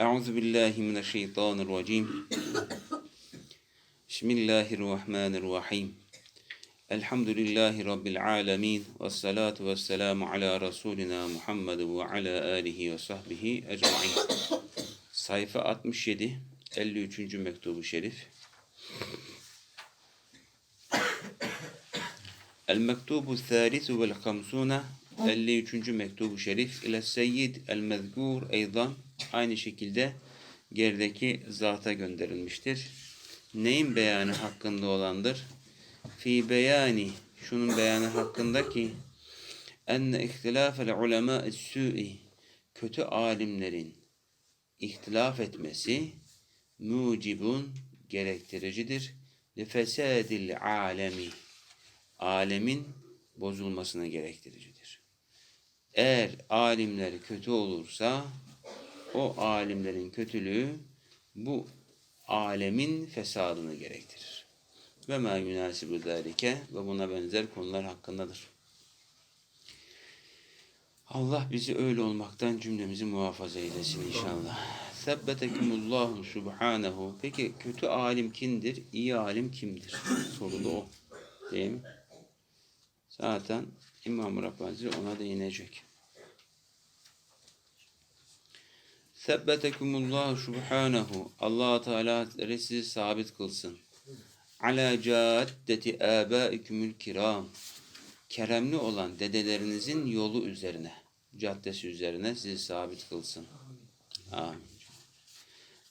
Euzu billahi mineşşeytanirracim. Bismillahirrahmanirrahim. Elhamdülillahi rabbil alamin ve salatu vesselamu ala rasulina Muhammed ve ala alihi ve sahbihi ecmaîn. Sayfa 67 53. mektubu şerif. El mektubu thalithu vel 53. mektubu şerif ile Seyyid el mezkur eydan aynı şekilde gerideki zata gönderilmiştir. Neyin beyanı hakkında olandır? Fi beyani şunun beyanı hakkında ki enne ihtilafel ulema su'i kötü alimlerin ihtilaf etmesi mucibun gerektiricidir. Li fesadil alemi alemin bozulmasına gerektiricidir. Eğer alimler kötü olursa o alimlerin kötülüğü bu alemin fesadını gerektirir. Ve ma yunasibu zalike ve buna benzer konular hakkındadır. Allah bizi öyle olmaktan cümlemizi muhafaza eylesin inşallah. Sebbetekumullahu subhanehu. Peki kötü alim kimdir? İyi alim kimdir? Soru da o. Değil mi? Zaten İmam Rabbani ona değinecek. Sebbetekumullahu subhanehu. allah Teala sizi sabit kılsın. Ala caddeti âbâikümül kiram. Keremli olan dedelerinizin yolu üzerine, caddesi üzerine sizi sabit kılsın. Amin.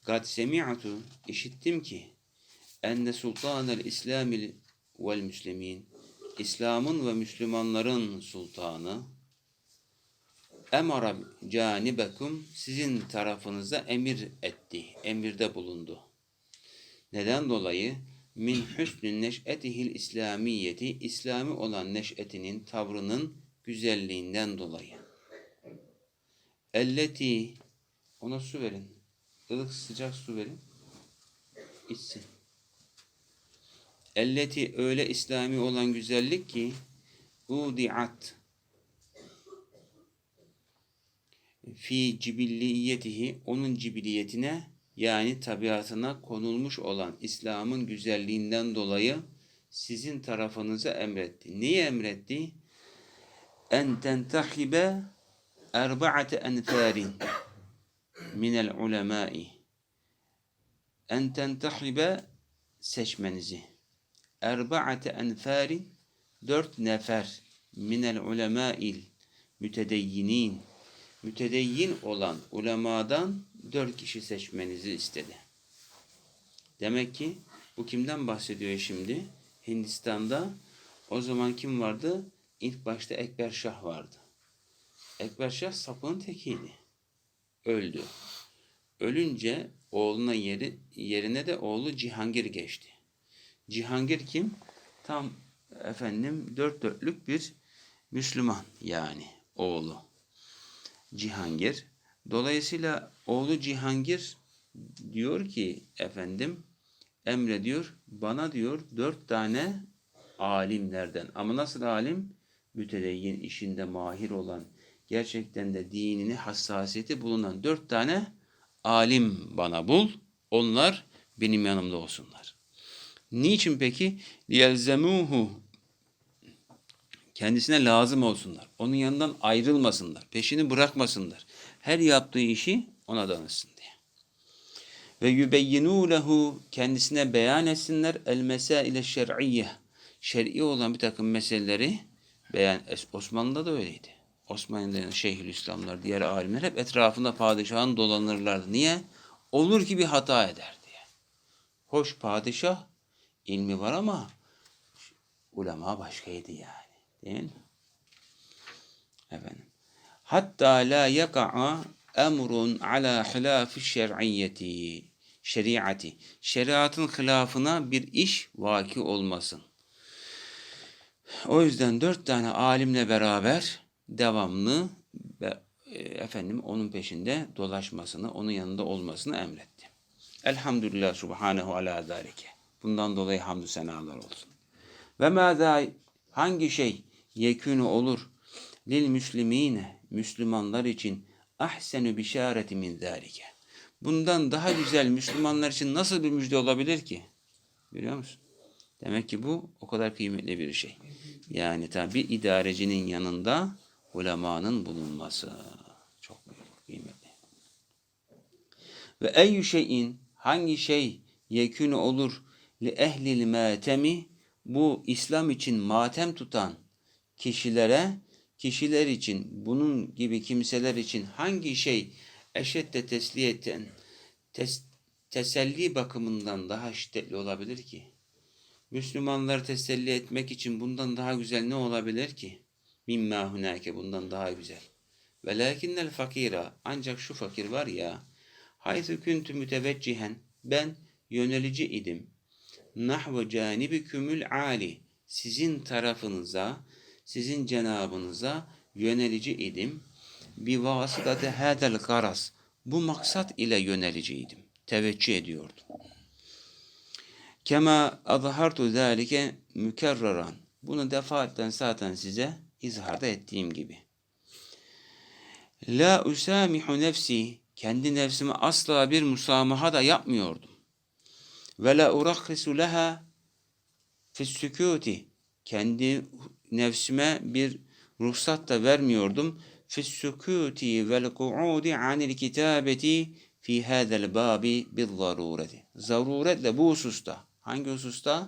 Kad semi'atu işittim ki enne sultanel İslamil vel müslimin İslam'ın ve Müslümanların sultanı emara canibekum sizin tarafınıza emir etti, emirde bulundu. Neden dolayı? Min hüsnü neş'etihil İslamiyeti, İslami olan neş'etinin, tavrının güzelliğinden dolayı. Elleti, ona su verin. ılık sıcak su verin. İçsin. Elleti öyle İslami olan güzellik ki udiat fi cibilliyetihi onun cibiliyetine yani tabiatına konulmuş olan İslam'ın güzelliğinden dolayı sizin tarafınıza emretti. Neyi emretti? En tentahibe erba'ate enfarin minel ulemai en tentahibe seçmenizi erba'ate enfarin dört nefer minel ulemâil mütedeyyinin mütedeyyin olan ulemadan dört kişi seçmenizi istedi. Demek ki bu kimden bahsediyor şimdi? Hindistan'da o zaman kim vardı? İlk başta Ekber Şah vardı. Ekber Şah sapığın tekiydi. Öldü. Ölünce oğluna yeri, yerine de oğlu Cihangir geçti. Cihangir kim? Tam efendim dört dörtlük bir Müslüman yani oğlu. Cihangir. Dolayısıyla oğlu Cihangir diyor ki efendim Emre diyor bana diyor dört tane alimlerden ama nasıl alim? Mütedeyyin işinde mahir olan gerçekten de dinini hassasiyeti bulunan dört tane alim bana bul. Onlar benim yanımda olsunlar. Niçin peki? لِيَلْزَمُوهُ Kendisine lazım olsunlar. Onun yanından ayrılmasınlar. Peşini bırakmasınlar. Her yaptığı işi ona danışsın diye. Ve yubeyyinû lehu kendisine beyan etsinler el mesaile şer'iyye şer'i olan bir takım meseleleri beyan Osmanlı'da da öyleydi. Osmanlı'da Şeyhülislamlar, diğer alimler hep etrafında padişahın dolanırlardı. Niye? Olur ki bir hata eder diye. Hoş padişah ilmi var ama ulema başkaydı yani. Değil? Efendim. Hatta la yaka'a emrun ala hilafi şer'iyyeti şeriatı. Şeriatın hilafına bir iş vaki olmasın. O yüzden dört tane alimle beraber devamlı ve e, efendim onun peşinde dolaşmasını, onun yanında olmasını emretti. Elhamdülillah subhanehu ala zalike. Bundan dolayı hamdü senalar olsun. Ve mâzâ hangi şey yekûnü olur lil müslimine Müslümanlar için ahsenü bişareti min zâlike. bundan daha güzel Müslümanlar için nasıl bir müjde olabilir ki? Biliyor musun? Demek ki bu o kadar kıymetli bir şey. Yani tabi idarecinin yanında ulemanın bulunması. Çok kıymetli. Ve eyyü şeyin hangi şey yekûnü olur li ehlil matemi bu İslam için matem tutan kişilere kişiler için bunun gibi kimseler için hangi şey eşedde tesliyeten tes, teselli bakımından daha şiddetli olabilir ki? Müslümanları teselli etmek için bundan daha güzel ne olabilir ki? Mimma hunake bundan daha güzel. Velakinnel fakira ancak şu fakir var ya haythu kuntu müteveccihen ben yönelici idim. Nahvu canibikümül ali sizin tarafınıza sizin cenabınıza yönelici idim. Bi vasıtate hadel garaz bu maksat ile yöneliciydim. Teveccüh ediyordum. Kema azhartu zalike mükerreran. Bunu defaatle zaten size izharda ettiğim gibi. La usamihu nefsi kendi nefsime asla bir musamaha da yapmıyordum. Ve la urakhisu leha fis sükuti kendi nefsime bir ruhsat da vermiyordum. Fis sükuti vel ku'udi anil kitabeti fi hadal babi bil zarureti. Zaruretle bu hususta. Hangi hususta?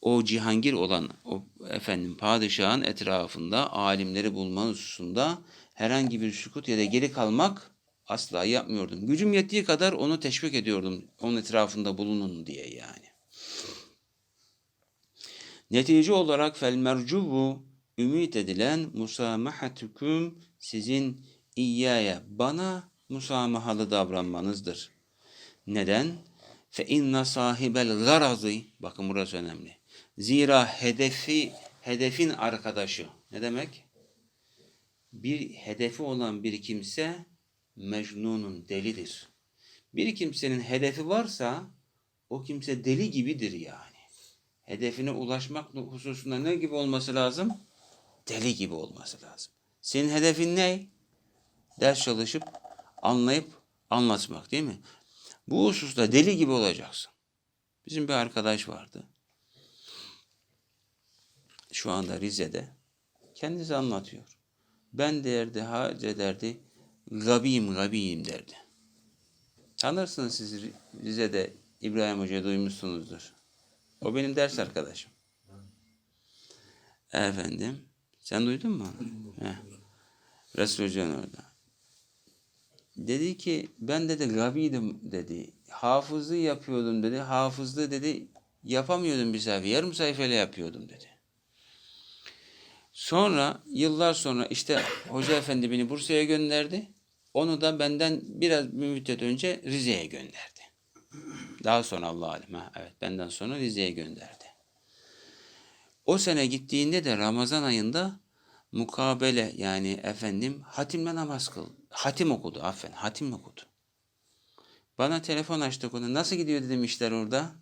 O cihangir olan o efendim padişahın etrafında alimleri bulma hususunda herhangi bir sükut ya da geri kalmak asla yapmıyordum. Gücüm yettiği kadar onu teşvik ediyordum. Onun etrafında bulunun diye yani. Netice olarak fel mercubu ümit edilen musamahatukum sizin iyyaya bana musamahalı davranmanızdır. Neden? Fe inna sahibel garazi bakın burası önemli. Zira hedefi hedefin arkadaşı. Ne demek? Bir hedefi olan bir kimse mecnunun delidir. Bir kimsenin hedefi varsa o kimse deli gibidir yani. Hedefine ulaşmak hususunda ne gibi olması lazım? Deli gibi olması lazım. Senin hedefin ne? Ders çalışıp anlayıp anlatmak değil mi? Bu hususta deli gibi olacaksın. Bizim bir arkadaş vardı. Şu anda Rize'de. Kendisi anlatıyor. Ben derdi, hac derdi, gabiyim gabiyim derdi. Tanırsınız siz Rize'de İbrahim Hoca duymuşsunuzdur. O benim ders arkadaşım. Efendim. Sen duydun mu? Heh. Resul Hoca'nın orada. Dedi ki ben dedi gabiydim dedi. Hafızlığı yapıyordum dedi. Hafızlığı dedi yapamıyordum bir sayfa. Yarım sayfayla yapıyordum dedi. Sonra yıllar sonra işte Hoca Efendi beni Bursa'ya gönderdi. Onu da benden biraz bir müddet önce Rize'ye gönderdi. Daha sonra Allah alim ha evet benden sonra Rize'ye gönderdi. O sene gittiğinde de Ramazan ayında mukabele yani efendim hatimle namaz kıl. Hatim okudu affen hatim okudu. Bana telefon açtı konu. Nasıl gidiyor dedim işler orada.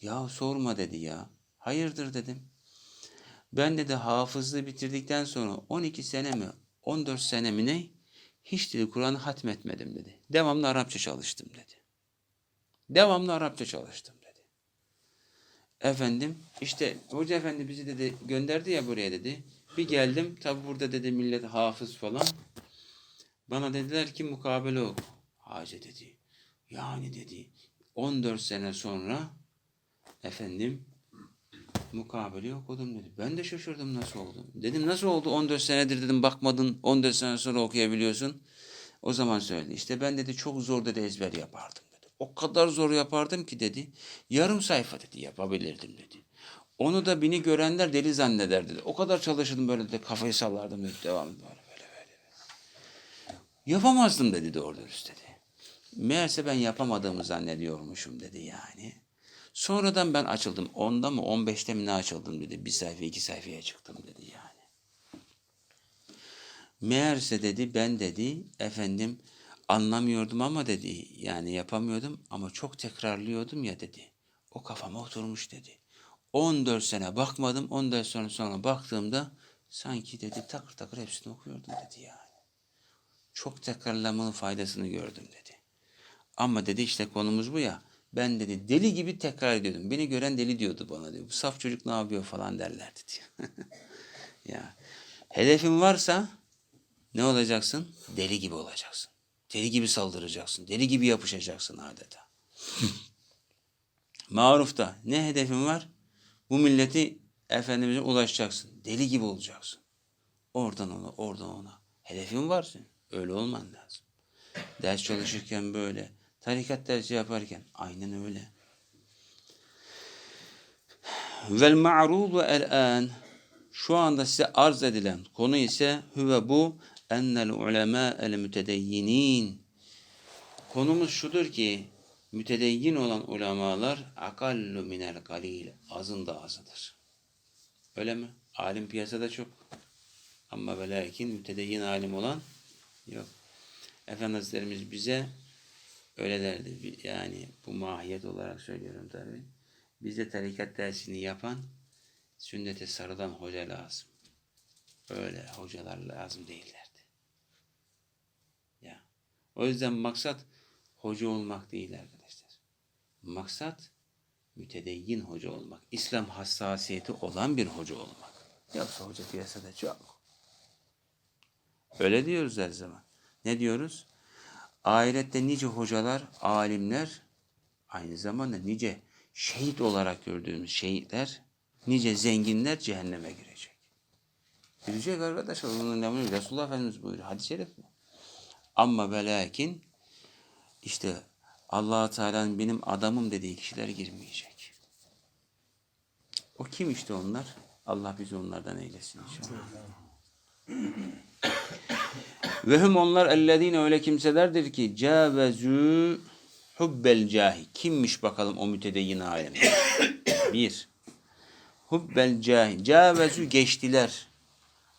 Ya sorma dedi ya. Hayırdır dedim. Ben dedi hafızlığı bitirdikten sonra 12 sene mi 14 sene mi ne hiç dedi Kur'an'ı hatmetmedim dedi. Devamlı Arapça çalıştım dedi. Devamlı Arapça çalıştım dedi. Efendim işte Hoca Efendi bizi dedi gönderdi ya buraya dedi. Bir geldim tabi burada dedi millet hafız falan. Bana dediler ki mukabele oku. Hacı dedi. Yani dedi 14 sene sonra efendim mukabele okudum dedi. Ben de şaşırdım nasıl oldu. Dedim nasıl oldu 14 senedir dedim bakmadın 14 sene sonra okuyabiliyorsun. O zaman söyledi. İşte ben dedi çok zor dedi ezber yapardım. O kadar zor yapardım ki dedi. Yarım sayfa dedi yapabilirdim dedi. Onu da beni görenler deli zanneder dedi. O kadar çalışırdım böyle dedi. Kafayı sallardım dedi. Devam böyle böyle böyle. Yapamazdım dedi doğru dürüst dedi. Meğerse ben yapamadığımı zannediyormuşum dedi yani. Sonradan ben açıldım. Onda mı 15'te mi ne açıldım dedi. Bir sayfa iki sayfaya çıktım dedi yani. Meğerse dedi ben dedi efendim anlamıyordum ama dedi yani yapamıyordum ama çok tekrarlıyordum ya dedi. O kafama oturmuş dedi. 14 sene bakmadım 14 sene sonra baktığımda sanki dedi takır takır hepsini okuyordum dedi yani. Çok tekrarlamanın faydasını gördüm dedi. Ama dedi işte konumuz bu ya. Ben dedi deli gibi tekrar ediyordum. Beni gören deli diyordu bana diyor. Bu saf çocuk ne yapıyor falan derlerdi diyor. ya hedefin varsa ne olacaksın? Deli gibi olacaksın. Deli gibi saldıracaksın. Deli gibi yapışacaksın adeta. Maruf'ta ne hedefin var? Bu milleti Efendimiz'e ulaşacaksın. Deli gibi olacaksın. Oradan ona, oradan ona. Hedefin var senin. Öyle olman lazım. Ders çalışırken böyle. Tarikat dersi yaparken aynen öyle. Vel ma'rudu el-an şu anda size arz edilen konu ise hüve bu ennel ulema el mütedeyyinin konumuz şudur ki mütedeyyin olan ulemalar akallu minel galil azın da azıdır. Öyle mi? Alim piyasada çok. Ama ve lakin mütedeyyin alim olan yok. Efendi Hazretlerimiz bize öyle derdi. Yani bu mahiyet olarak söylüyorum tabi. Bize tarikat dersini yapan sünnete sarılan hoca lazım. Öyle hocalar lazım değillerdi. O yüzden maksat hoca olmak değil arkadaşlar. Maksat mütedeyyin hoca olmak. İslam hassasiyeti olan bir hoca olmak. Yoksa hoca piyasada çok. Öyle diyoruz her zaman. Ne diyoruz? Ahirette nice hocalar, alimler, aynı zamanda nice şehit olarak gördüğümüz şehitler, nice zenginler cehenneme girecek. Girecek arkadaşlar. Onun lafını Resulullah Efendimiz buyuruyor. Hadis-i şerif bu. Ama ve işte allah Teala'nın benim adamım dediği kişiler girmeyecek. O kim işte onlar? Allah bizi onlardan eylesin inşallah. Ve hum onlar ellezine öyle kimselerdir ki cavezu hubbel cahi. Kimmiş bakalım o mütedeyyin alim? Bir. Hubbel cahi. Cavezu geçtiler.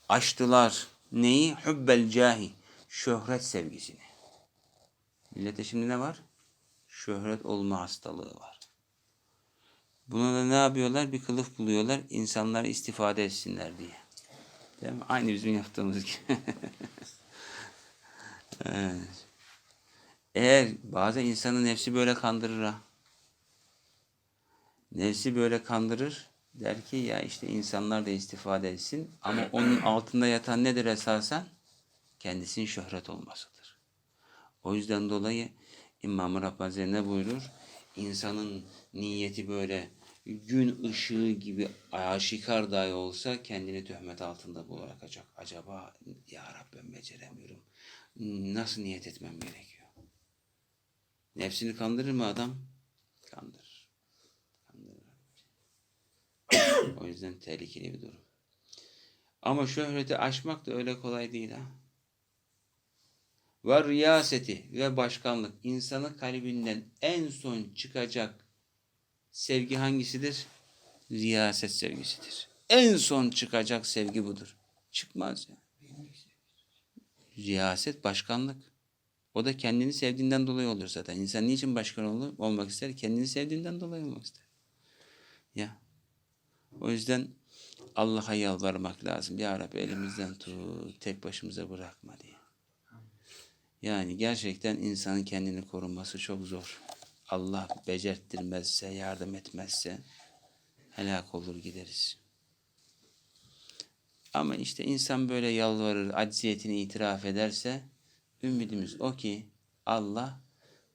Aştılar. Neyi? Hubbel cahi. Şöhret sevgisini. Millete şimdi ne var? Şöhret olma hastalığı var. Buna da ne yapıyorlar? Bir kılıf buluyorlar. insanlar istifade etsinler diye. Değil mi? Aynı bizim yaptığımız gibi. evet. Eğer bazen insanın nefsi böyle kandırır ha. Nefsi böyle kandırır. Der ki ya işte insanlar da istifade etsin. Ama onun altında yatan nedir esasen? Kendisinin şöhret olmasıdır. O yüzden dolayı İmam-ı Rabbani ne buyurur? İnsanın niyeti böyle gün ışığı gibi aşikar dahi olsa kendini töhmet altında bırakacak. Acaba ya Rabbi ben beceremiyorum. Nasıl niyet etmem gerekiyor? Nefsini kandırır mı adam? Kandırır. Kandırır. o yüzden tehlikeli bir durum. Ama şöhreti aşmak da öyle kolay değil ha. Ve riyaseti ve başkanlık insanın kalbinden en son çıkacak sevgi hangisidir? Riyaset sevgisidir. En son çıkacak sevgi budur. Çıkmaz ya. Riyaset, başkanlık. O da kendini sevdiğinden dolayı olur zaten. İnsan niçin başkan olur, olmak ister? Kendini sevdiğinden dolayı olmak ister. Ya. O yüzden Allah'a yalvarmak lazım. Ya Rabbi elimizden tut, tek başımıza bırakma diye. Yani gerçekten insanın kendini korunması çok zor. Allah becerttirmezse, yardım etmezse helak olur gideriz. Ama işte insan böyle yalvarır, acziyetini itiraf ederse ümidimiz o ki Allah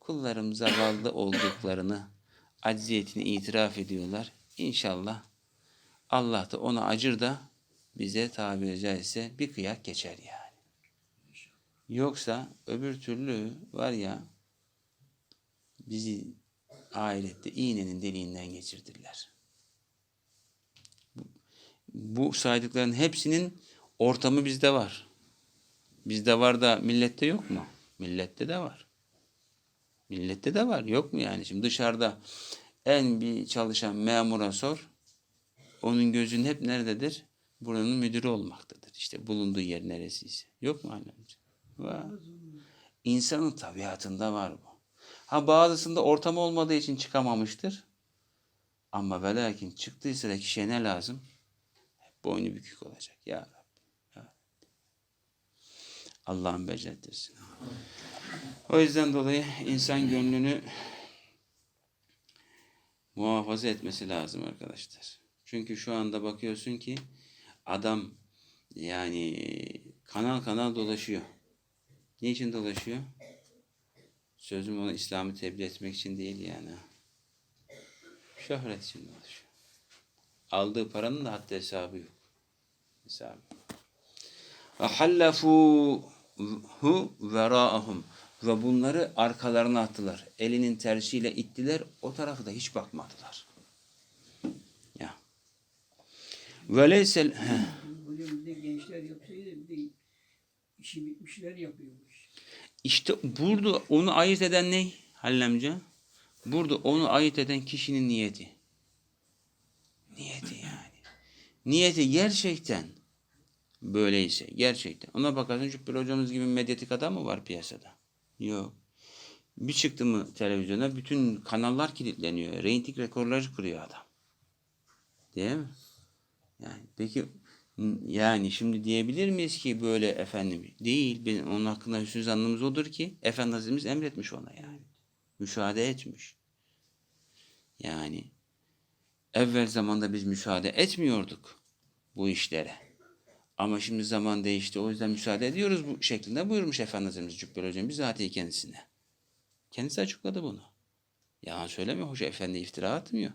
kullarım zavallı olduklarını, acziyetini itiraf ediyorlar. İnşallah Allah da ona acır da bize tabiri caizse bir kıyak geçer yani. Yoksa öbür türlü var ya bizi ahirette iğnenin deliğinden geçirdirler. Bu saydıkların hepsinin ortamı bizde var. Bizde var da millette yok mu? Millette de var. Millette de var. Yok mu yani? Şimdi dışarıda en bir çalışan memura sor. Onun gözün hep nerededir? Buranın müdürü olmaktadır. İşte bulunduğu yer neresiyse. Yok mu alemci? Var. İnsanın tabiatında var bu. Ha bazısında ortam olmadığı için çıkamamıştır. Ama ve lakin çıktıysa da kişiye ne lazım? Boynu bükük olacak. Ya Rabbi. Ya. Allah'ın becertirsin. O yüzden dolayı insan gönlünü muhafaza etmesi lazım arkadaşlar. Çünkü şu anda bakıyorsun ki adam yani kanal kanal dolaşıyor. Niçin dolaşıyor? Sözüm ona İslam'ı tebliğ etmek için değil yani. Şöhret için dolaşıyor. Aldığı paranın da hatta hesabı yok. Hesabı. Ve hallafuhu vera'ahum ve bunları arkalarına attılar. Elinin tersiyle ittiler. O tarafı da hiç bakmadılar. Ya. Ve leysel heh. Hocam bir de gençler yapsaydı bir de işi bitmişler yapıyormuş. İşte burada onu ayırt eden ne? Halil amca? Burada onu ayırt eden kişinin niyeti. Niyeti yani. Niyeti gerçekten böyleyse, gerçekten. Ona bakarsın Cübbeli hocamız gibi medyatik adam mı var piyasada? Yok. Bir çıktı mı televizyona bütün kanallar kilitleniyor. Reyting rekorları kırıyor adam. Değil mi? Yani peki yani şimdi diyebilir miyiz ki böyle efendim değil. Benim onun hakkında hüsnü zannımız odur ki Efendimiz emretmiş ona yani. Müşahede etmiş. Yani evvel zamanda biz müsaade etmiyorduk bu işlere. Ama şimdi zaman değişti. O yüzden müsaade ediyoruz bu şeklinde buyurmuş Efendimiz Cübbeli Hocam bizatihi kendisine. Kendisi açıkladı bunu. Yalan söylemiyor. Hoca efendi iftira atmıyor.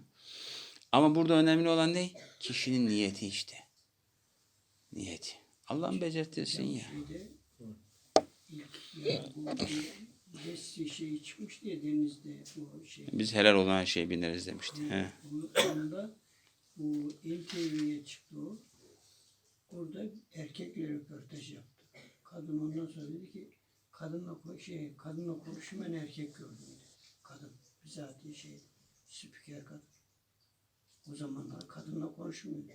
Ama burada önemli olan ne? Kişinin niyeti işte. Niyeti. Allah'ın becertirsin ya. Şeyde ilk ya bu bir Bessi şeyi çıkmış diye denizde bu şey. Biz helal olan her şeye bineriz demişti. He. Bu anda bu NTV'ye çıktı o. Orada erkekle röportaj yaptı. Kadın ondan sonra dedi ki kadınla şey kadınla konuşmayan erkek gördüm dedi. Kadın bizatihi şey spiker kadın. O zamanlar kadınla konuşmuyordu.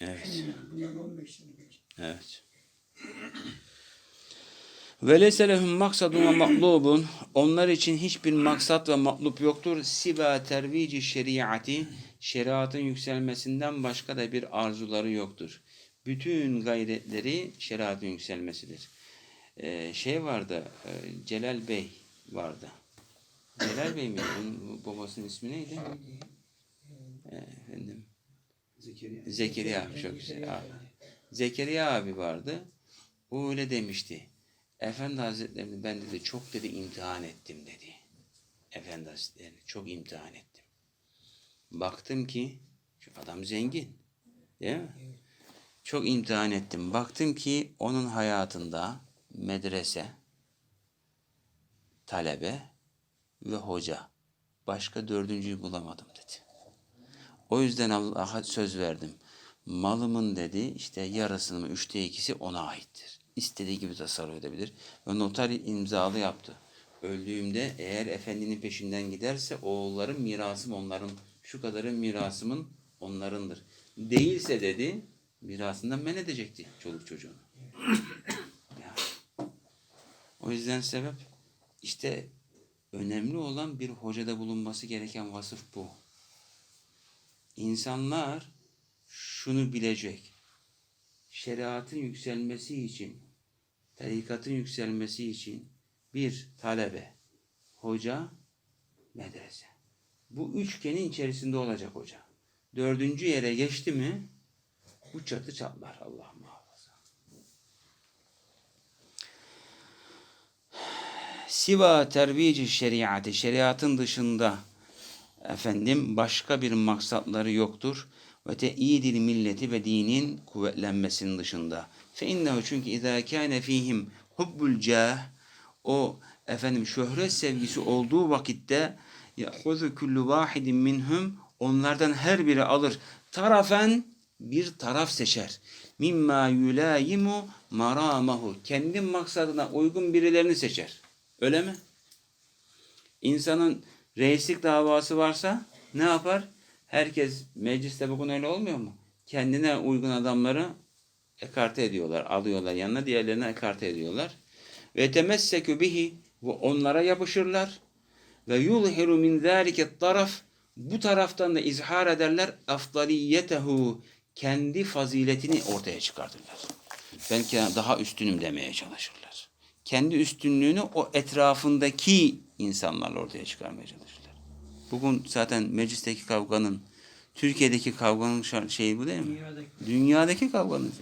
Evet. Şimdi bundan 15 sene önce. Evet. Ve leyse lehum maksadun ve matlubun. Onlar için hiçbir maksat ve matlub yoktur. Siva tervici şeriatı. Şeriatın yükselmesinden başka da bir arzuları yoktur. Bütün gayretleri şeriatın yükselmesidir. Ee, şey vardı, e, Celal Bey vardı. Celal Bey miydi? Babasının ismi neydi? Ee, efendim. Zekeriya. Zekeriya abi çok güzel. Abi. Zekeriya abi vardı. O öyle demişti. Efendi Hazretlerini ben dedi çok dedi imtihan ettim dedi. Efendi Hazretlerini çok imtihan ettim. Baktım ki şu adam zengin. Değil mi? Çok imtihan ettim. Baktım ki onun hayatında medrese, talebe ve hoca. Başka dördüncüyü bulamadım dedi. O yüzden Allah'a söz verdim. Malımın dedi işte yarısının üçte ikisi ona aittir. İstediği gibi tasarruf edebilir. Ve noter imzalı yaptı. Öldüğümde eğer efendinin peşinden giderse oğullarım mirasım onların, şu kadarı mirasımın onlarındır. Değilse dedi mirasından men edecekti çoluk çocuğunu. O yüzden sebep işte önemli olan bir hocada bulunması gereken vasıf bu. İnsanlar şunu bilecek. Şeriatın yükselmesi için, tarikatın yükselmesi için bir talebe, hoca, medrese. Bu üçgenin içerisinde olacak hoca. Dördüncü yere geçti mi bu çatı çatlar Allah muhafaza. Siva tervici şeriatı, şeriatın dışında efendim başka bir maksatları yoktur. Ve te'idil milleti ve dinin kuvvetlenmesinin dışında. Fe innehu çünkü izâ kâne fîhim hubbul cah o efendim şöhret sevgisi olduğu vakitte ya'huzu kullu vahidin minhum onlardan her biri alır. Tarafen bir taraf seçer. Mimma yulayimu maramahu. Kendi maksadına uygun birilerini seçer. Öyle mi? İnsanın reislik davası varsa ne yapar? Herkes mecliste bugün öyle olmuyor mu? Kendine uygun adamları ekarte ediyorlar, alıyorlar yanına, diğerlerini ekarte ediyorlar. Ve temessekü bihi ve onlara yapışırlar. Ve yulhiru min zâlike taraf bu taraftan da izhar ederler afdaliyetehu kendi faziletini ortaya çıkartırlar. Belki daha üstünüm demeye çalışırlar. Kendi üstünlüğünü o etrafındaki insanlarla ortaya çıkarmaya çalışırlar. Bugün zaten meclisteki kavganın, Türkiye'deki kavganın şeyi bu değil mi? Dünyadaki Dünyadaki kavganın.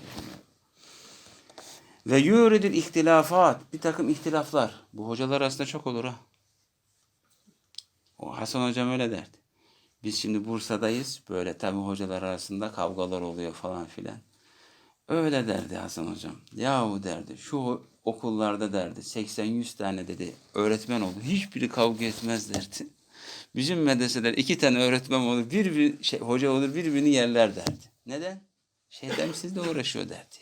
Ve yuridil ihtilafat. Bir takım ihtilaflar. Bu hocalar arasında çok olur ha. O Hasan hocam öyle derdi. Biz şimdi Bursa'dayız. Böyle tabi hocalar arasında kavgalar oluyor falan filan. Öyle derdi Hasan hocam. Yahu derdi şu okullarda derdi 80-100 tane dedi öğretmen oldu. Hiçbiri kavga etmez derdi. Bizim medreseler iki tane öğretmen olur, bir, bir şey, hoca olur birbirini yerler derdi. Neden? Şeytan sizle uğraşıyor derdi.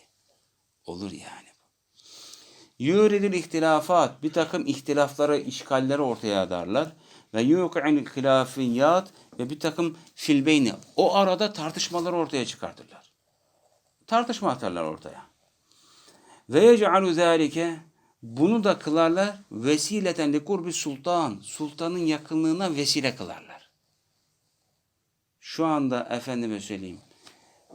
Olur yani bu. Yuridil ihtilafat. Bir takım ihtilafları, işgalleri ortaya adarlar. Ve yuq'il hilafiyat ve bir takım filbeyni. O arada tartışmaları ortaya çıkartırlar. Tartışma atarlar ortaya. Ve yec'alu zâlike bunu da kılarlar vesileten li kurbi sultan. Sultanın yakınlığına vesile kılarlar. Şu anda efendime söyleyeyim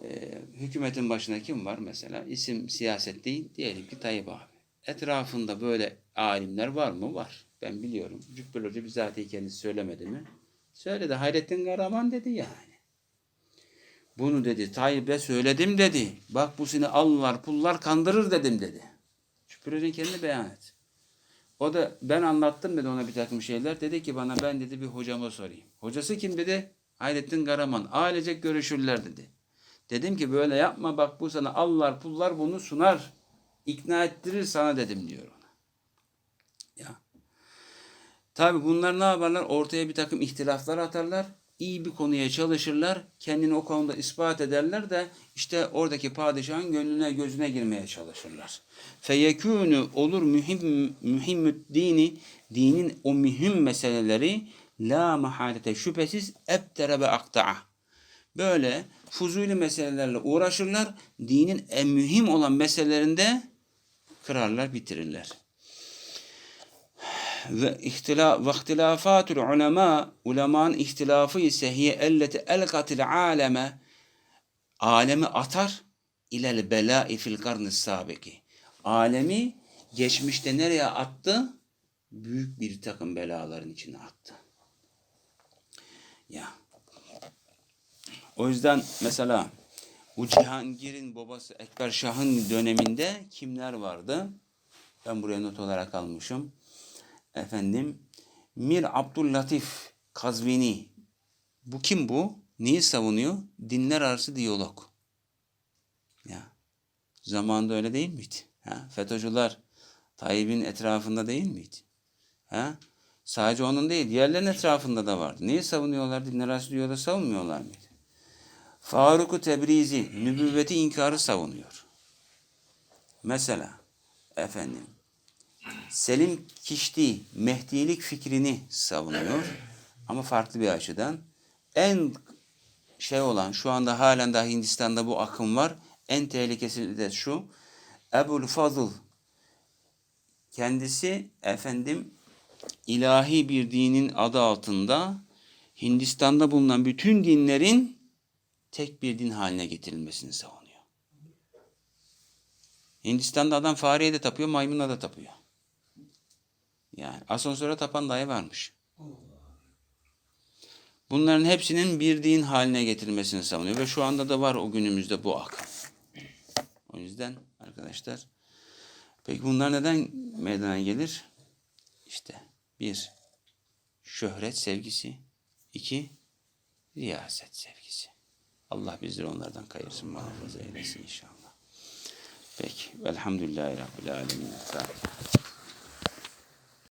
e, hükümetin başında kim var mesela? İsim siyaset değil. Diyelim ki Tayyip abi. Etrafında böyle alimler var mı? Var. Ben biliyorum. Cübbeli Hoca bizatihi kendisi söylemedi mi? Söyledi. Hayrettin Karaman dedi yani. Bunu dedi Tayyip'e söyledim dedi. Bak bu seni allar pullar kandırır dedim dedi. Cübbeli Hoca'nın kendi beyan et. O da ben anlattım dedi ona bir takım şeyler. Dedi ki bana ben dedi bir hocama sorayım. Hocası kim dedi? Hayrettin Karaman. Ailecek görüşürler dedi. Dedim ki böyle yapma bak bu sana allar pullar bunu sunar. ikna ettirir sana dedim diyor ona. Ya. Tabi bunlar ne yaparlar? Ortaya bir takım ihtilaflar atarlar. İyi bir konuya çalışırlar. Kendini o konuda ispat ederler de işte oradaki padişahın gönlüne gözüne girmeye çalışırlar. Feyekûnü olur mühim mühimmüd dini dinin o mühim meseleleri la mahalete şüphesiz ebtere ve akta'a. Böyle fuzuli meselelerle uğraşırlar. Dinin en mühim olan meselelerinde kırarlar, bitirirler. Ve ihtilaf ve ihtilafatul ulema ulemanın ihtilafı ise hiye elleti elgatil aleme alemi atar ilel belai fil karnı sabiki. Alemi geçmişte nereye attı? Büyük bir takım belaların içine attı. Ya. O yüzden mesela bu Cihangir'in babası Ekber Şah'ın döneminde kimler vardı? Ben buraya not olarak almışım. Efendim Mir Abdüllatif Kazvini. Bu kim bu? Neyi savunuyor? Dinler arası diyalog. Ya. Zamanında öyle değil miydi? Ha? FETÖ'cüler Tayyip'in etrafında değil miydi? Ha? Sadece onun değil, diğerlerin etrafında da vardı. Neyi savunuyorlar? Dinler arası diyalog savunmuyorlar mıydı? Faruk-u Tebrizi nübüvveti inkarı savunuyor. Mesela efendim Selim Kişti Mehdilik fikrini savunuyor ama farklı bir açıdan. En şey olan şu anda halen daha Hindistan'da bu akım var. En tehlikesi de şu. Ebul Fazıl kendisi efendim ilahi bir dinin adı altında Hindistan'da bulunan bütün dinlerin tek bir din haline getirilmesini savunuyor. Hindistan'da adam fareye de tapıyor, maymuna da tapıyor. Yani asansöre tapan dahi varmış. Bunların hepsinin bir din haline getirilmesini savunuyor ve şu anda da var o günümüzde bu akım. O yüzden arkadaşlar peki bunlar neden meydana gelir? İşte bir şöhret sevgisi, iki riyaset sevgisi. Allah bizleri onlardan kayırsın, muhafaza eylesin inşallah. Peki. Velhamdülillahi Rabbil Alemin. Fatiha.